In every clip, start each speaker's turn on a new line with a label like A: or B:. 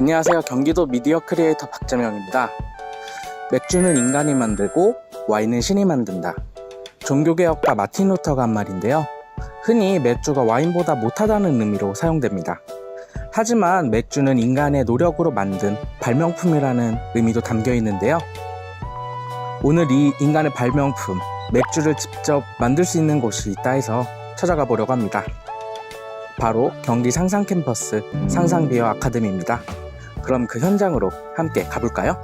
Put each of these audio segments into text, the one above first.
A: 안녕하세요. 경기도 미디어 크리에이터 박재명입니다. 맥주는 인간이 만들고 와인은 신이 만든다. 종교개혁가 마틴 루터가 한 말인데요. 흔히 맥주가 와인보다 못하다는 의미로 사용됩니다. 하지만 맥주는 인간의 노력으로 만든 발명품이라는 의미도 담겨 있는데요. 오늘 이 인간의 발명품, 맥주를 직접 만들 수 있는 곳이 있다 해서 찾아가 보려고 합니다. 바로 경기 상상 캠퍼스 상상비어 아카데미입니다. 그럼 그 현장으로 함께 가볼까요?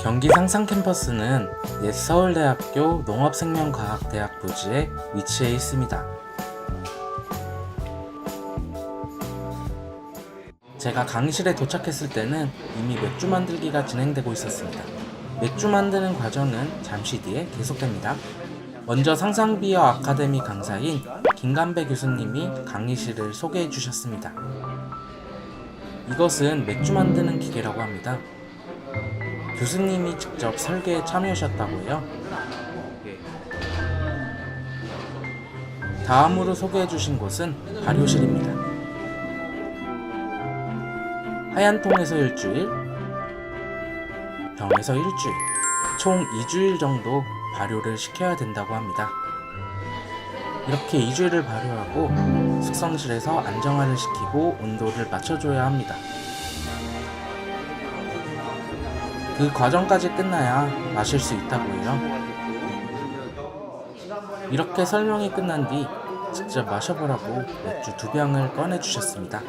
A: 경기 상상 캠퍼스는 옛 서울대학교 농업생명과학대학 부지에 위치해 있습니다. 제가 강의실에 도착했을 때는 이미 맥주 만들기가 진행되고 있었습니다. 맥주 만드는 과정은 잠시 뒤에 계속됩니다. 먼저 상상비어 아카데미 강사인 김간배 교수님이 강의실을 소개해 주셨습니다. 이것은 맥주 만드는 기계라고 합니다. 교수님이 직접 설계에 참여하셨다고 해요. 다음으로 소개해 주신 곳은 발효실입니다. 하얀 통에서 일주일, 병에서 일주일, 총 2주일 정도 발효를 시켜야 된다고 합니다. 이렇게 2주일을 발효하고 숙성실에서 안정화를 시키고 온도를 맞춰줘야 합니다. 그 과정까지 끝나야 마실 수 있다고 해요. 이렇게 설명이 끝난 뒤 직접 마셔보라고 맥주 두 병을 꺼내주셨습니다.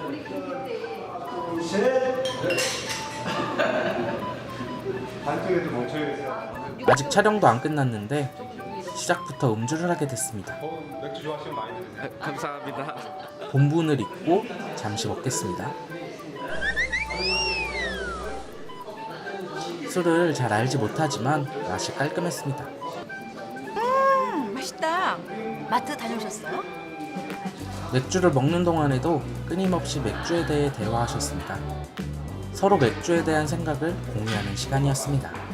A: 아직 촬영도 안 끝났는데 시작부터 음주를 하게 됐습니다.
B: 어, 맥주 좋아하시면 많이 드세요.
C: 감사합니다.
A: 본분을 잊고 잠시 먹겠습니다. 술을 잘 알지 못하지만 맛이 깔끔했습니다.
D: 음, 맛있다. 마트 다녀오셨어요?
A: 맥주를 먹는 동안에도 끊임없이 맥주에 대해 대화하셨습니다. 서로 맥주에 대한 생각을 공유하는 시간이었습니다.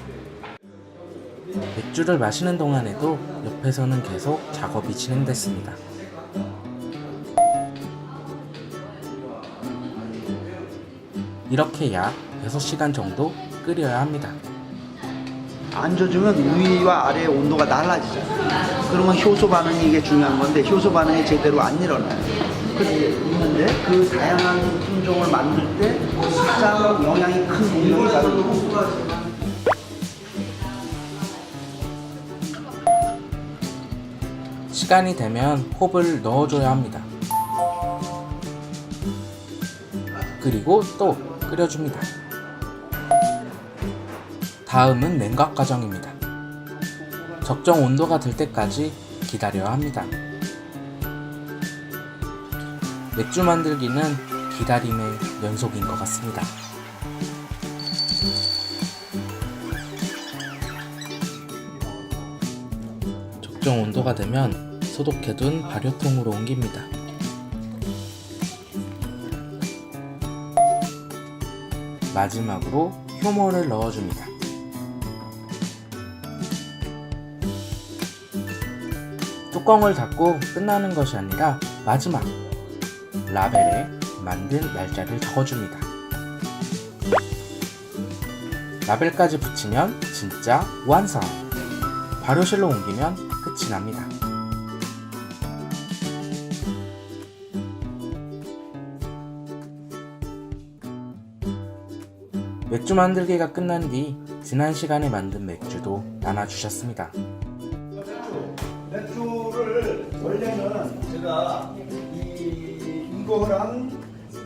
A: 맥주를 마시는 동안에도 옆에서는 계속 작업이 진행됐습니다. 이렇게 약 6시간 정도 끓여야 합니다.
E: 안 젖으면 위와 아래의 온도가 달라지잖아요. 그러면 효소 반응이 이게 중요한 건데 효소 반응이 제대로 안 일어나요. 있는데 그 다양한 품종을 만들 때 가장 영향이 큰 공명이 바로 이호
A: 시간이 되면 홉을 넣어줘야 합니다. 그리고 또 끓여줍니다. 다음은 냉각 과정입니다. 적정 온도가 될 때까지 기다려야 합니다. 맥주 만들기는 기다림의 연속인 것 같습니다. 적정 온도가 되면 소독해둔 발효통으로 옮깁니다. 마지막으로 효모를 넣어줍니다. 뚜껑을 닫고 끝나는 것이 아니라 마지막 라벨에 만든 날짜를 적어줍니다. 라벨까지 붙이면 진짜 완성! 발효실로 옮기면 끝이 납니다. 맥주 만들기가 끝난 뒤 지난 시간에 만든 맥주도 나눠주셨습니다.
E: 맥주 를 원래는 제가 이 이거랑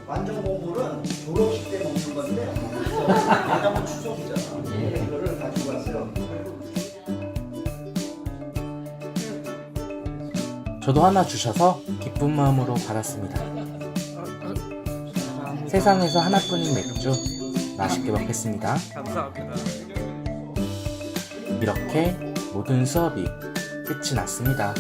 E: 완전 공물은 졸업식 때 먹는 건데 내가 추석이잖아. 이거를 가지고 왔어요.
A: 저도 하나 주셔서 기쁜 마음으로 받았습니다. 세상에서 하나뿐인 맥주 맛있게 먹겠습니다.
C: 감사합니다.
A: 이렇게 모든 수업이 끝이 났습니다.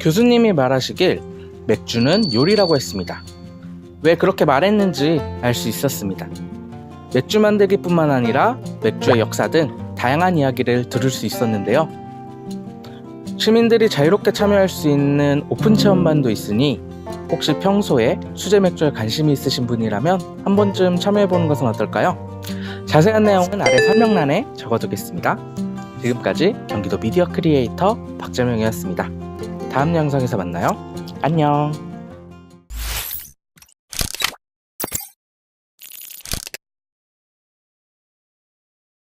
A: 교수님이 말하시길 맥주는 요리라고 했습니다. 왜 그렇게 말했는지 알 수 있었습니다. 맥주 만들기뿐만 아니라 맥주의 역사 등 다양한 이야기를 들을 수 있었는데요. 시민들이 자유롭게 참여할 수 있는 오픈 체험반도 있으니 혹시 평소에 수제 맥주에 관심이 있으신 분이라면 한 번쯤 참여해보는 것은 어떨까요? 자세한 내용은 아래 설명란에 적어두겠습니다. 지금까지 경기도 미디어 크리에이터 박재명이었습니다. 다음 영상에서 만나요. 안녕.